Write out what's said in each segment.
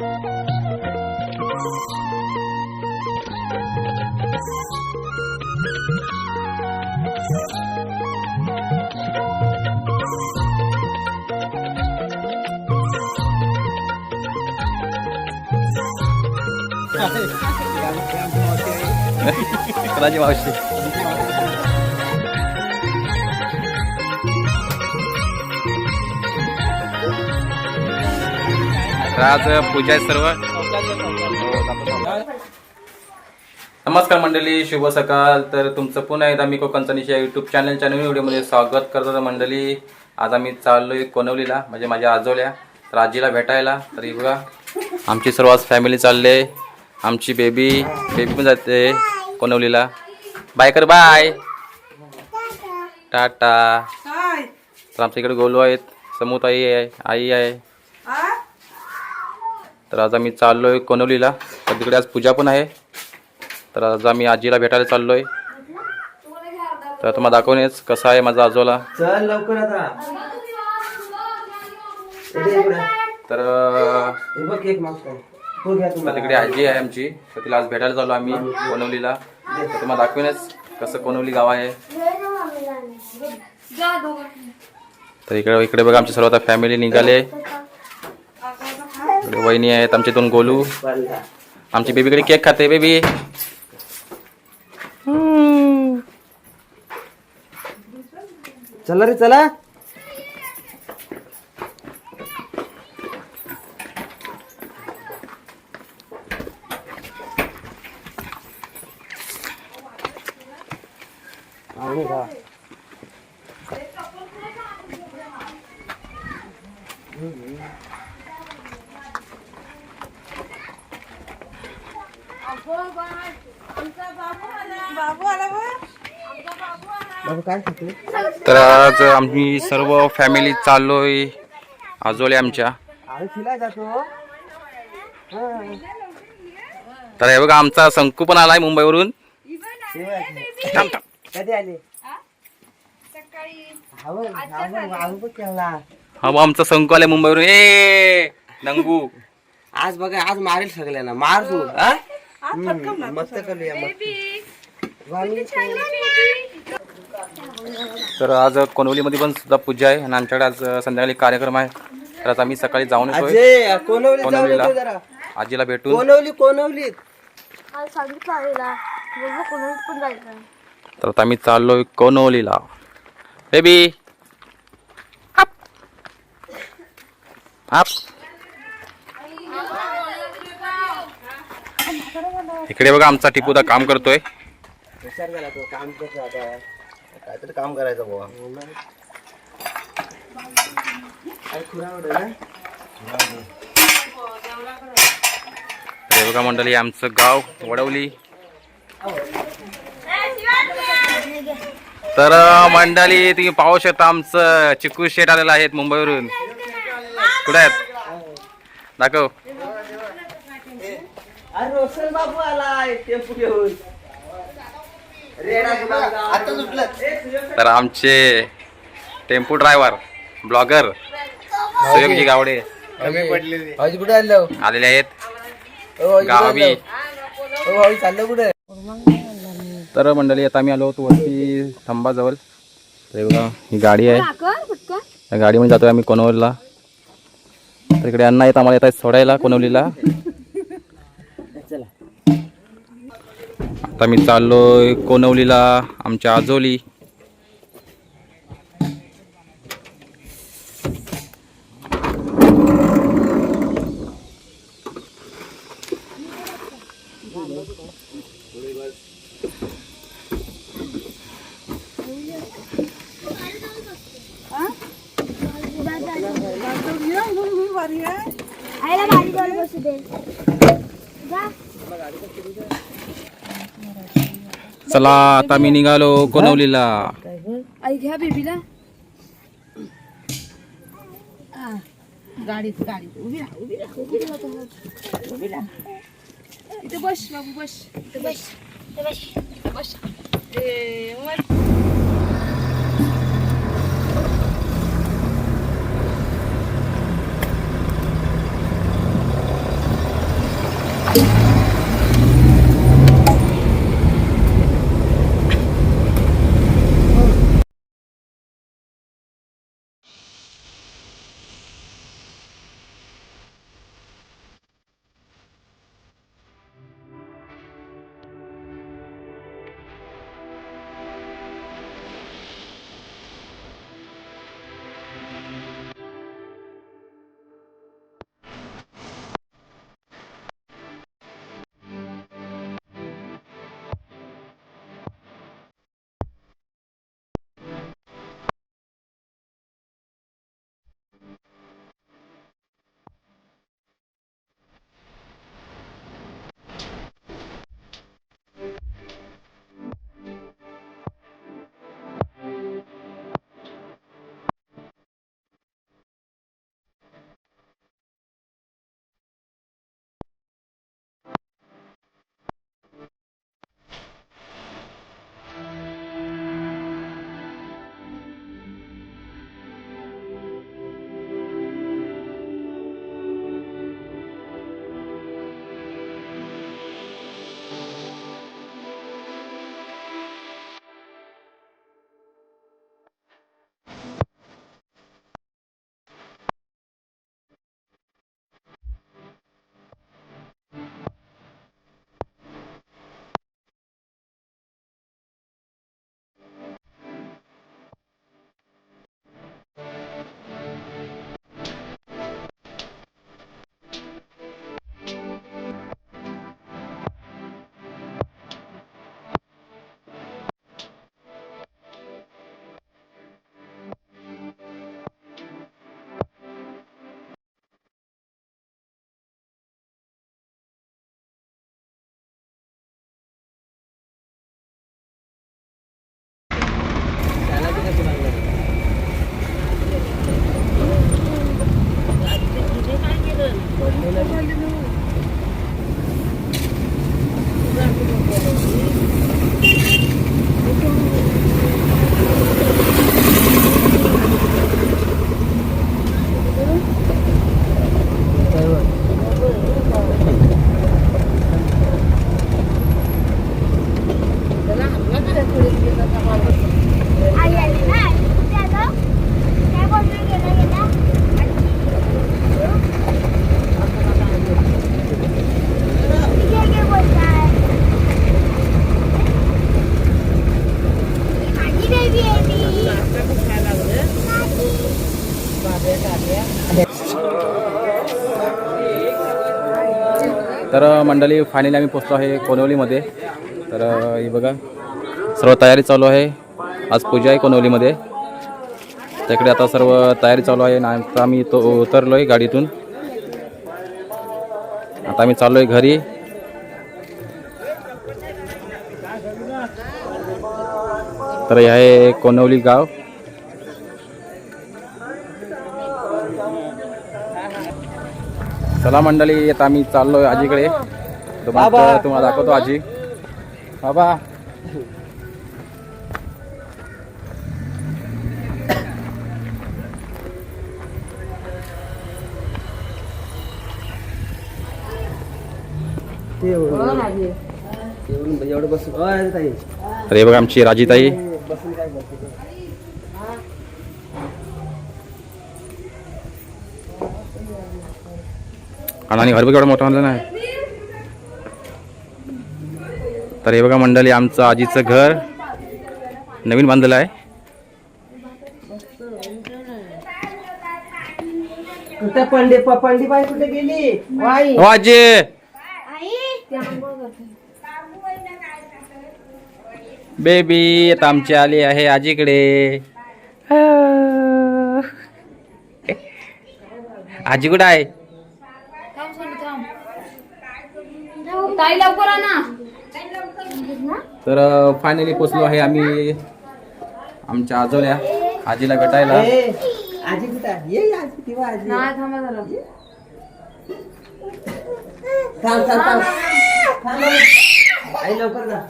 कोणाची मावशी तर आज पूजा आहे सर्व. नमस्कार मंडळी शुभ सकाळ. तर तुमचं पुन्हा एकदा मी कोकणचनीच्या युट्यूब चॅनलच्या नवीन व्हिडिओमध्ये स्वागत करतो. तर मंडळी आज आम्ही चाललोय कोनवलीला म्हणजे माझ्या आजोल्या तर आजीला भेटायला. तर ही बघा आमची सर्व आज फॅमिली चालले. आमची बेबी बेबी पण जाते कोनवलीला. बाय कर बाय टाटा. तर आमच्या इकडे गोलू आहेत समूताई आहे आई आहे? तर आज आम्ही चाललोय कोनवलीला तर तिकडे आज पूजा पण आहे. तर आज आम्ही आजीला भेटायला चाललोय. तर तुम्हाला दाखवणेच कसं आहे माझा आजोला. चल लवकर आता. इकडे इकडे. तर अं, हे तर तिकडे आजी आहे आमची. तर तिला आज भेटायला चाललो आम्ही कोनवलीला तर तुम्हाला दाखवेनच कसं कोनवली गाव आहे. तर इकडे इकडे बघा आमची सर्व आता फॅमिली निघाले. इकडे वहिनी आहेत आमचे दोन गोलू. आमची आमची बेबीकडे केक खाते बेबी. चला रे चला आणि का? बाबू आला बा बाबा काय खाते तर आज आम्ही सर्व फॅमिली चाललोय आजोळे आमच्या. अरे फिराय जातो हा. तर हे बघा आमचा संकू पण आलाय मुंबईवरून. हा? आमचा संकू आलाय मुंबईवरून. ए नंगू. आज बघा आज मारेल सगळ्यांना. मार तू हा? मस्त करूया तर आज कोणवलीमध्ये पण सुद्धा पूजा आहे आणि आमच्याकडे आज संध्याकाळी कार्यक्रम आहे. तर आज आम्ही सकाळी जाऊन येतोय. जरा. आजीला कोणाला पण जायचं तर आता आम्ही चाललोय कोणवलीला. बेबी आप. इकडे बघा आमचा टिपूदा काम करतोय. विचार झाला तो काम करतो आता. काहीतरी काम करायचं बुवा. बघा मंडळी आमचं गाव वडवली. तर मंडळी तुम्ही पाहू शकता आमचं चिकू शेट आलेलं आहेत मुंबईवरून. कुठे आहेत? दाखव. अरे रोशन बाबू आलाय टेम्पो घेऊन. रेडा गुलाबजाम. आता सुटलं तर आमचे tempo driver blogger Suyogji Gawde. कुठे आलो आलेले आहेत. गावी हौजी चाललं कुठे? तर मंडळी आता आम्ही आलो होतो वरती थंबाजवळ. तर हे बघा ही गाडी आहे. या गाडीमध्ये जातोय आम्ही कोनवलीला तर इकडे अण्णा येत आम्हाला येत आहेत सोडायला कोनवलीला चला आता मी चाललोय कोनवलीला आमच्या आजोली आईला गाडी बॉल बसू दे जा चला आता मी निघालो कोनवलीला आई घ्या बेबीला. गाडीत गाडीत. उभी राहा उभी राहा उभी राहा उभी राहा. इथे बस बाबू बस. इथे बस. बस. ए, तर मंडळी फायनली आम्ही पोचलो आहे कोनवलीमध्ये. तर हे बघा सर्व तयारी चालू आहे. आज पूजा आहे कोनवलीमध्ये. त्याकडे आता सर्व तयारी चालू आहे आणि आता आम्ही तो उतरलो आहे गाडीतून. आता आम्ही चाललो आहे घरी. तर हे आहे कोनवली गाव. चला मंडळी आता आम्ही चाललोय आजीकडे. तुम्हाला तुम्हाला दाखवतो आजी. बाबा. अ, अरे ताई. तर हे बघा आमची राजीताई. आणि घर बघ एवढा मोठा आणलं नाही. तर हे बघा मंडळी आमचं आजीचं घर नवीन बांधलेलं आहे. कुठे पंडी पंडी बाई कुठे गेली? बाई. हो बेबी आता आमची आली आहे आजीकडे. आजी कुठं आहे थांब सोनू थांब ताई लवकर आणा तर फायनली पोचलो आहे आम्ही आमच्या आजोल्या आजीला भेटायला. ए, आजी कुठे आहे? ये आजी किंवा आजी. नाही थांबा जरा. थांब थांब. थांब थांब. आई लवकर जा.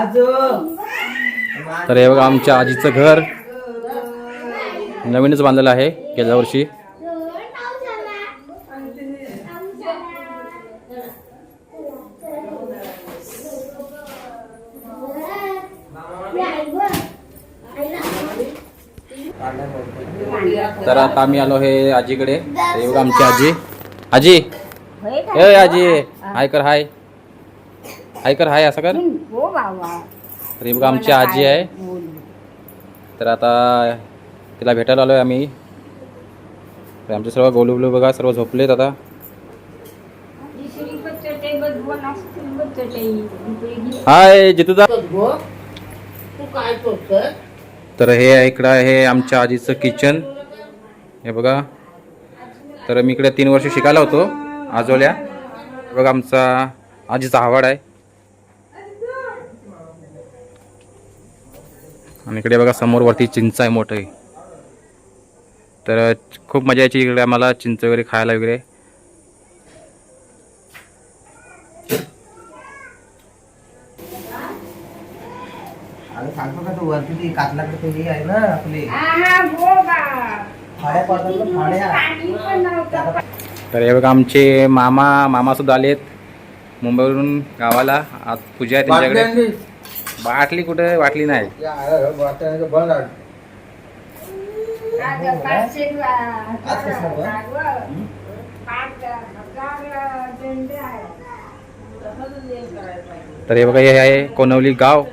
आजो. तर हे बघा आमच्या आजीचं घर नवीनच बांधलेलं आहे गेल्या वर्षी. तर आता आम्ही आलो हे आजीकडे. हे बघा आमची आजी. आजी. ए आजी. हाय कर हाय. हाय कर हाय असं कर. हो बाबा. तर हे बघा आमची आजी आहे. तर आता तिला भेटायला आलोय आम्ही. तर आमचे सर्व गोलू बिलू बघा सर्व झोपलेत आता. हाय जितूदा तर हे इकडं आहे आमच्या आजीचं किचन हे बघा. तर मी इकडे तीन वर्ष शिकायला होतो आजोल्या. बघा आमचा आजीचा आवड आहे. आणि इकडे बघा समोर वरती चिंच आहे मोठं. तर खूप मजा यायची इकडे आम्हाला चिंच वगैरे खायला वगैरे. सांगतो का तू? वरती ती कातलाकडे ते हे आहे ना आपली. फाड्या पडतात ना फाड्या. तर हे बघा आमचे मामा मामा सुद्धा आलेत मुंबईवरून गावाला. आज पूजा आहे त्यांच्याकडे. बाटली कुठे? बाटली नाही? तर हे बघा हे आहे कोनवली गाव.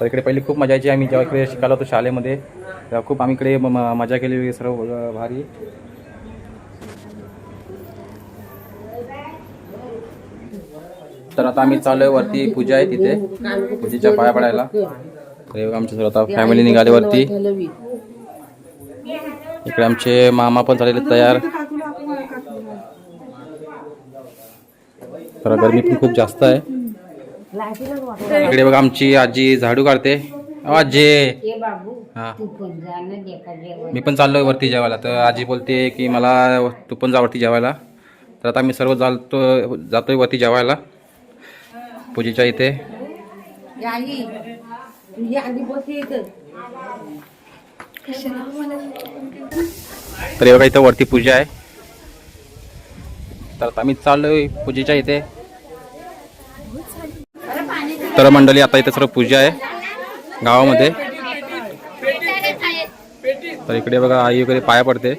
तर इकडे पहिली खूप मजा यायची. आम्ही जेव्हा इकडे शिकायला होतो शाळेमध्ये तेव्हा खूप आम्ही इकडे म- मजा केली सर्व भारी. तर आता आम्ही चालू आहे वरती पूजा आहे तिथे पूजेच्या पाया पडायला. तर आमच्या सर्व आता फॅमिली निघाले वरती. इकडे आमचे मामा पण झालेले तयार. तर गरमी पण खूप जास्त आहे. इकडे बघा आमची आजी झाडू काढते. अहो, आजी. हा. मी पण चाललोय वरती जेवायला. तर आजी बोलते की मला तू पण जा वरती जेवायला. तर आता मी सर्व चालतो जातोय वरती जेवायला. पूजेच्या इथे. तर हे बघा इथं वरती पूजा आहे. तर आता आम्ही चाललोय पूजेच्या इथे. तर मंडळी आता इथे सर्व पूजा आहे गावामध्ये. तर इकडे बघा आई वगैरे पाया पडते.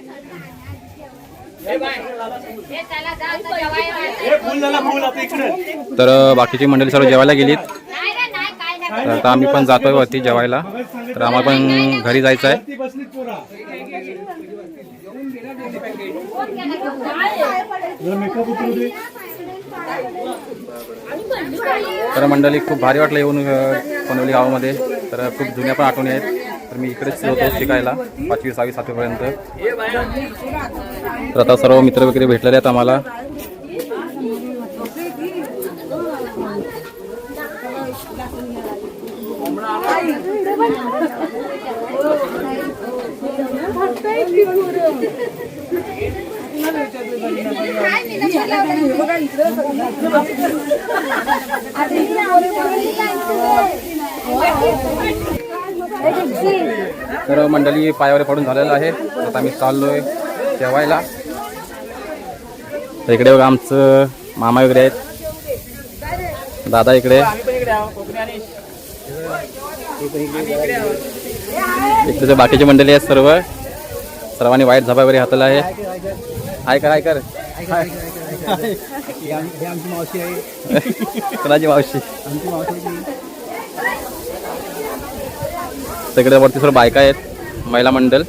तर बाकीची मंडळी सर्व जेवायला गेलीत. तर आता आम्ही पण जातोय वरती जेवायला. तर आम्हाला पण घरी जायचं आहे. तर मंडळी खूप भारी वाटलं येऊन अ, पनवली गावामध्ये. तर खूप जुन्या पण आठवणी आहेत. तर मी इकडेच होतो शिकायला पाचवी सहावी सातवीपर्यंत. तर आता सर्व मित्र वगैरे भेटलेले आहेत आम्हाला. तर मंडळी पायावर पडून झालेलं आहे. तर आता आम्ही चाललोय जेवायला. इकडे बघा आमचं मामा वगैरे आहेत. दादा इकडे. इकडे बाकीचे मंडळी आहेत सर्व. सर्वांनी वाईट झबा वगैरे हाताला आहे. हाय कर हाय कर कोणाची मावशी? तिकडे वरती सर्व बायका आहेत महिला मंडळ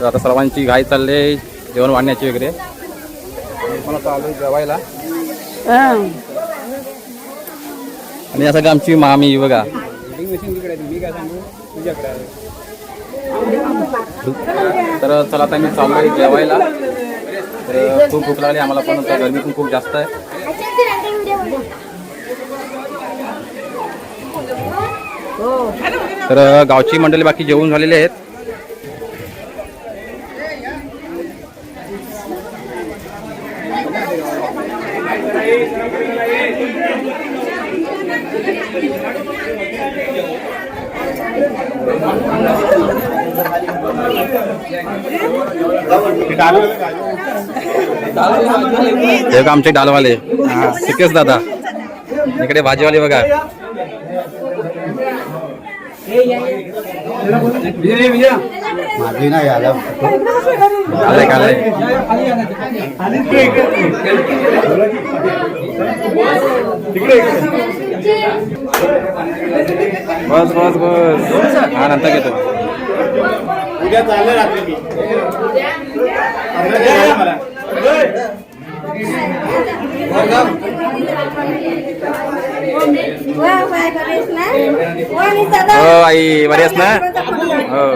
तर आता सर्वांची घाई चालले जेवण वाढण्याची वगैरे. पण आता आलो जेवायला. आणि असं का आमची मामी बघा. तर चला आता मी चाललोय जेवायला. तर खूप भूक लागली. आम्हाला पण आता गरमी पण खूप जास्त आहे. तर गावची मंडळी बाकी जेवून झालेले आहेत. हे आमचे डालवाले. हा, सुकेश दादा. इकडे भाजीवाले बघा. माझी नाही आला आलंय का आलंय बस बस बस. हा नंतर घेतो. उद्या चाललं रात्री मी. मला हो आई बरी आहेस ना? हो.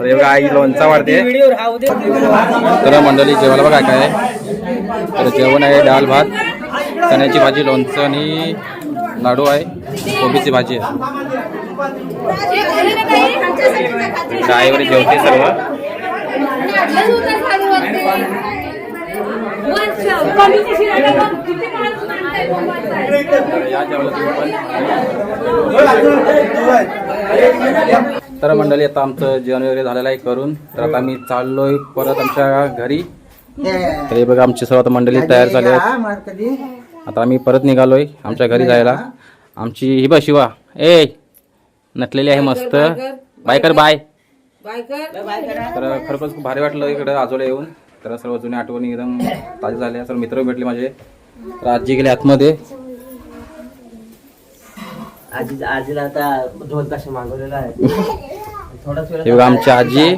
हे बघा आई लोणचा वाढते. तर मंडळी जेवायला बघा काय तर जेवण आहे डाळ भात चण्याची भाजी लोणचं आणि लाडू आहे कोबीची भाजी आहे. तर जेवते सर्व. तर मंडळी आता आमचं जेवण वगैरे झालेलं आहे करून. तर आता आम्ही चाललोय परत आमच्या घरी. तर हे बघा आमची सर्व मंडळी तयार झाली आहेत. आता आम्ही परत निघालोय आमच्या घरी जायला. आमची ही बा शिवा. ए नटलेली आहे मस्त. बाय. कर बाय तर खरोखरच खूप भारी वाटलं इकडं आजोला येऊन. तर सर्व जुन्या आठवणी एकदम ताज्या झाल्या सर्व मित्र भेटले माझे. तर आजी गेले आतमध्ये. आजी आजीला आता ढोल कशा मागवलेला आहे. थोडाच बघा आमची आजी.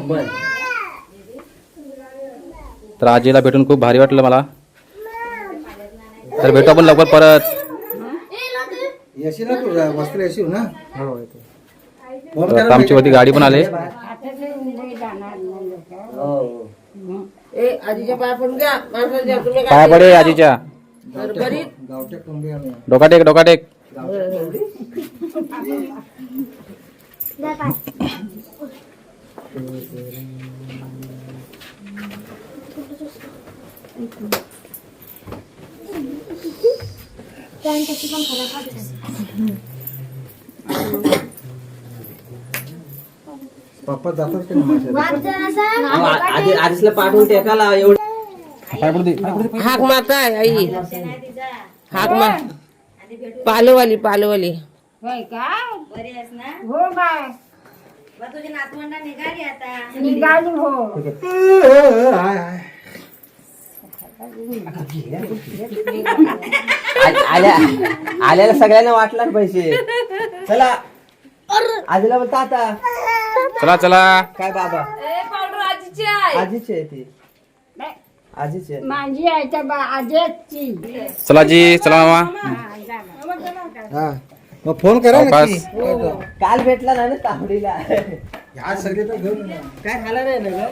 तर आजीला भेटून खूप भारी वाटलं मला. तर भेटू आपण लवकर परत. येशील ना तू? वस्त्र येशील ना? तर आता आमची वरती गाडी पण आले. हो. पाय पडे आजीच्या. कुंभी आम्ही. डोका टेक डोका टेक पप्पा जातात की नाही आधीचला पाठवून एवढं. हाक मारताय आई. हाक मार. पालोवाली पालोवाली. हो बाय तुझी नातवंडा निघाली आता. निघाली हो. आ- आल्या आल्याला सगळ्यांना वाटणार पैसे. चला. आजीला म्हणता आता. चला चला. काय बाबा? पावडर आजीची आहे आजीची आहे ती. आजीची आहे. माझी आहे त्या बा आजीची. चला जी चला मामा. हा. मग फोन करा ना सावकाश. काल भेटला ना ना तावडीला सगळे तर घेऊन. काय झालं नाही ना ग?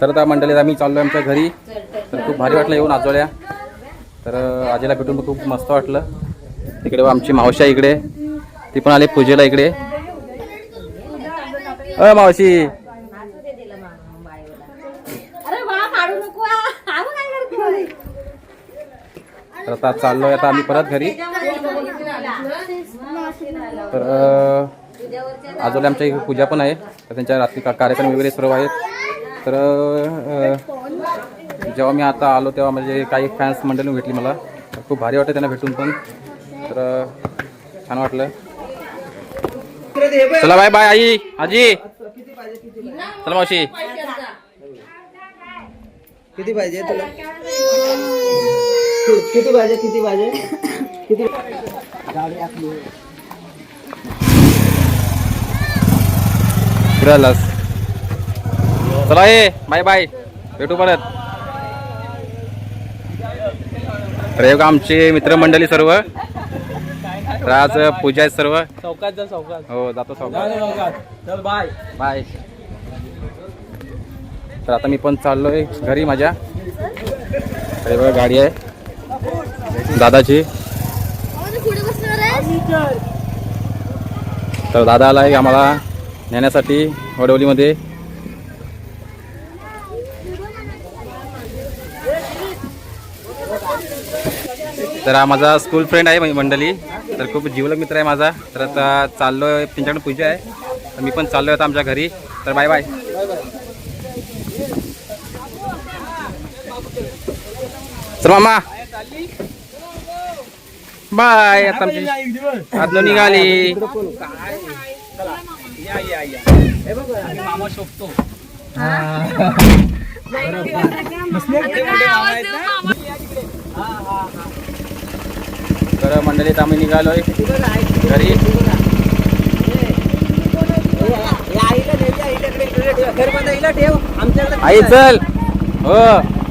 तर आता मंडळीत आम्ही चाललोय आमच्या घरी. तर खूप भारी वाटलं येऊन आजोळ्या. तर आजीला भेटून खूप मस्त वाटलं. तिकडे आमची मावशी इकडे. ती पण आली पूजेला इकडे. अ मावशी. तर आता चाललोय आता आम्ही परत घरी. तर आजोळ्या आमच्या इकडे पूजा पण आहे. तर त्यांच्या रात्री कार्यक्रम वगैरे सर्व आहेत. तर जेव्हा मी आता आलो तेव्हा म्हणजे काही फॅन्स मंडळी भेटली मला. खूप भारी वाटतं त्यांना भेटून पण. तर छान वाटलं. चला बाय बाय आई आजी. चला मावशी. किती पाहिजे तुला? किती पाहिजे किती पाहिजे? किती चला ये बाय बाय भेटू परत. बघा आमचे मित्रमंडळी सर्व. तर आज पूजा आहे सर्व. चौकात जा चौकात. हो जातो चौकात. चल बाय बाय तर आता मी पण चाललोय घरी माझ्या. बघा गाडी आहे. दादाची. तर दादा आला आहे आम्हाला नेण्यासाठी वडवलीमध्ये तर हा माझा स्कूल फ्रेंड आहे मंडळी. तर खूप जीवलग मित्र आहे माझा. तर आता चाललोय त्यांच्याकडे पूजा आहे. तर मी पण चाललोय आता आमच्या घरी. तर बाय बाय तर मामा. बाय आता आमची आता निघाली. तर मंडळीत आम्ही निघालोय घरी आई चल हो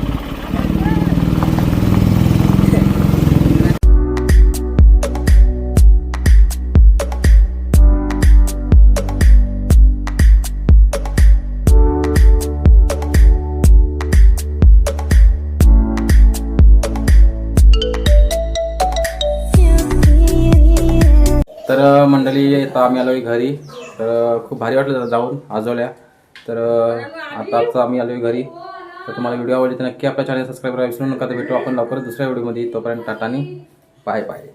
आता आम्ही आलोय घरी. तर खूप भारी वाटलं जाऊन आजोल्या तर आता आता आम्ही आलोय घरी. तर तुम्हाला व्हिडिओ आवडली तर नक्की आपल्या चॅनल सबस्क्राईब करा विसरू नका. तर भेटू आपण लवकरच दुसऱ्या व्हिडिओमध्ये. तोपर्यंत टाटानी बाय बाय